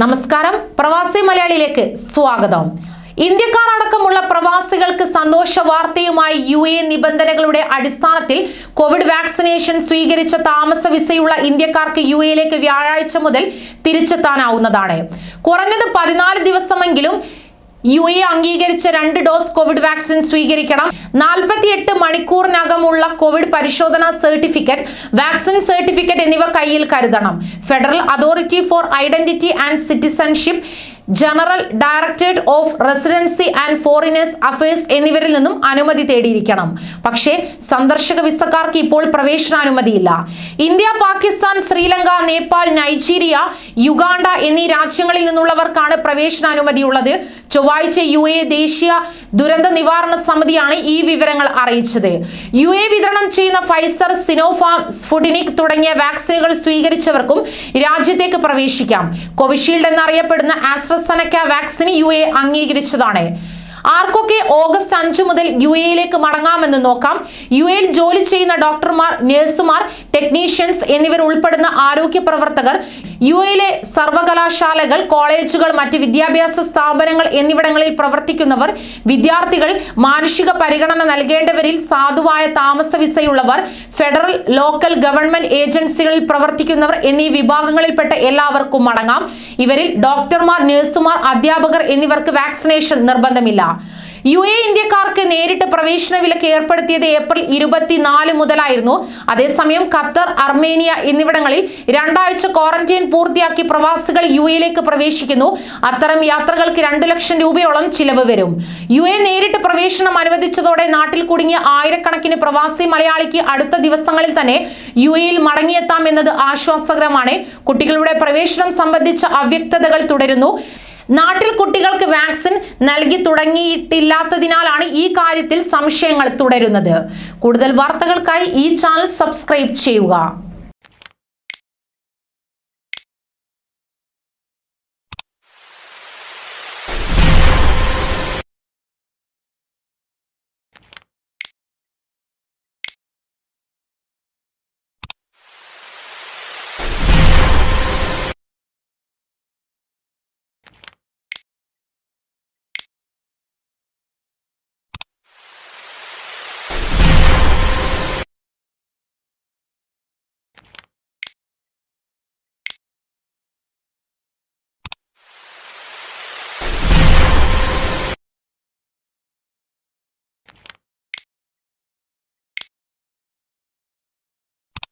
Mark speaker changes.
Speaker 1: നമസ്കാരം. പ്രവാസി മലയാളിയിലേക്ക് സ്വാഗതം. ഇന്ത്യക്കാർ അടക്കമുള്ള പ്രവാസികൾക്ക് സന്തോഷ വാർത്തയുമായി യു എ നിബന്ധനകളുടെ അടിസ്ഥാനത്തിൽ കോവിഡ് വാക്സിനേഷൻ സ്വീകരിച്ച താമസ വിസയുള്ള ഇന്ത്യക്കാർക്ക് യു എയിലേക്ക് വ്യാഴാഴ്ച മുതൽ തിരിച്ചെത്താനാവുന്നതാണ്. കുറഞ്ഞത് പതിനാല് ദിവസമെങ്കിലും യു എ അംഗീകരിച്ച രണ്ട് ഡോസ് കോവിഡ് വാക്സിൻ സ്വീകരിക്കണം. നാൽപ്പത്തിയെട്ട് മണിക്കൂറിനകമുള്ള കോവിഡ് പരിശോധനാ സർട്ടിഫിക്കറ്റ് വാക്സിൻ സർട്ടിഫിക്കറ്റ് എന്നിവ കയ്യിൽ കരുതണം. Federal authority for identity and citizenship general directorate of residency and foreigners affairs എന്നിവരിൽ നിന്നും അനുമതി തേടിയിരിക്കണം. പക്ഷേ സന്ദർശക വിസക്കാർക്ക് ഇപ്പോൾ പ്രവേശനാനുമതിയില്ല. India Pakistan Sri Lanka Nepal Nigeria Uganda എന്നീ രാജ്യങ്ങളിൽ നിന്നുള്ളവർക്കാണ് പ്രവേശനാനുമതിയുള്ളത്. ചൊവ്വാഴ്ച യു ദേശീയ ദുരന്ത നിവാരണ സമിതിയാണ് ഈ വിവരങ്ങൾ അറിയിച്ചത്. യു എ വിതരണം ചെയ്യുന്ന ഫൈസർ സിനോഫാം സ്ഫുഡിനിക് തുടങ്ങിയ വാക്സിനുകൾ സ്വീകരിച്ചവർക്കും രാജ്യത്തേക്ക് പ്രവേശിക്കാം. കോവിഷീൽഡ് എന്നറിയപ്പെടുന്ന ആസ്ട്രസനക്ക വാക്സിന് യു എ അംഗീകരിച്ചതാണ്. ആർക്കൊക്കെ ഓഗസ്റ്റ് അഞ്ച് മുതൽ യു എയിലേക്ക് മടങ്ങാമെന്ന് നോക്കാം. യു എയിൽ ജോലി ചെയ്യുന്ന ഡോക്ടർമാർ നഴ്സുമാർ ടെക്നീഷ്യൻസ് എന്നിവർ ഉൾപ്പെടുന്ന ആരോഗ്യ പ്രവർത്തകർ യു എയിലെ സർവകലാശാലകൾ കോളേജുകൾ മറ്റ് വിദ്യാഭ്യാസ സ്ഥാപനങ്ങൾ എന്നിവിടങ്ങളിൽ പ്രവർത്തിക്കുന്നവർ വിദ്യാർത്ഥികൾ മാനുഷിക പരിഗണന നൽകേണ്ടവരിൽ സാധുവായ താമസ വിസയുള്ളവർ ഫെഡറൽ ലോക്കൽ ഗവൺമെന്റ് ഏജൻസികളിൽ പ്രവർത്തിക്കുന്നവർ എന്നീ വിഭാഗങ്ങളിൽപ്പെട്ട എല്ലാവർക്കും മടങ്ങാം ഇവരിൽ ഡോക്ടർമാർ നഴ്സുമാർ അധ്യാപകർ എന്നിവർക്ക് വാക്സിനേഷൻ നിർബന്ധമില്ല. യു എ ഇന്ത്യക്കാർക്ക് പ്രവേശന വിലക്ക് ഏർപ്പെടുത്തിയത് ഏപ്രിൽ ഇരുപത്തിനാല് മുതലായിരുന്നു. അതേസമയം ഖത്തർ അർമേനിയ എന്നിവിടങ്ങളിൽ രണ്ടാഴ്ച ക്വാറന്റൈൻ പൂർത്തിയാക്കി പ്രവാസികൾ യു എയിലേക്ക് പ്രവേശിക്കുന്നു. അത്തരം യാത്രകൾക്ക് രണ്ടു ലക്ഷം രൂപയോളം ചിലവ് വരും. യു എ നേരിട്ട് പ്രവേശനം അനുവദിച്ചതോടെ നാട്ടിൽ കുടുങ്ങിയ ആയിരക്കണക്കിന് പ്രവാസി മലയാളിക്ക് അടുത്ത ദിവസങ്ങളിൽ തന്നെ യു എയിൽ മടങ്ങിയെത്താം എന്നത് ആശ്വാസകരമാണ്. കുട്ടികളുടെ പ്രവേശനം സംബന്ധിച്ച അവ്യക്തതകൾ തുടരുന്നു. നാട്ടിൽ കുട്ടികൾക്ക് വാക്സിൻ നൽകി തുടങ്ങിയിട്ടില്ലാത്തതിനാലാണ് ഈ കാര്യത്തിൽ സംശയങ്ങൾ തുടരുന്നത്. കൂടുതൽ വാർത്തകൾക്കായി ഈ ചാനൽ സബ്സ്ക്രൈബ് ചെയ്യുക.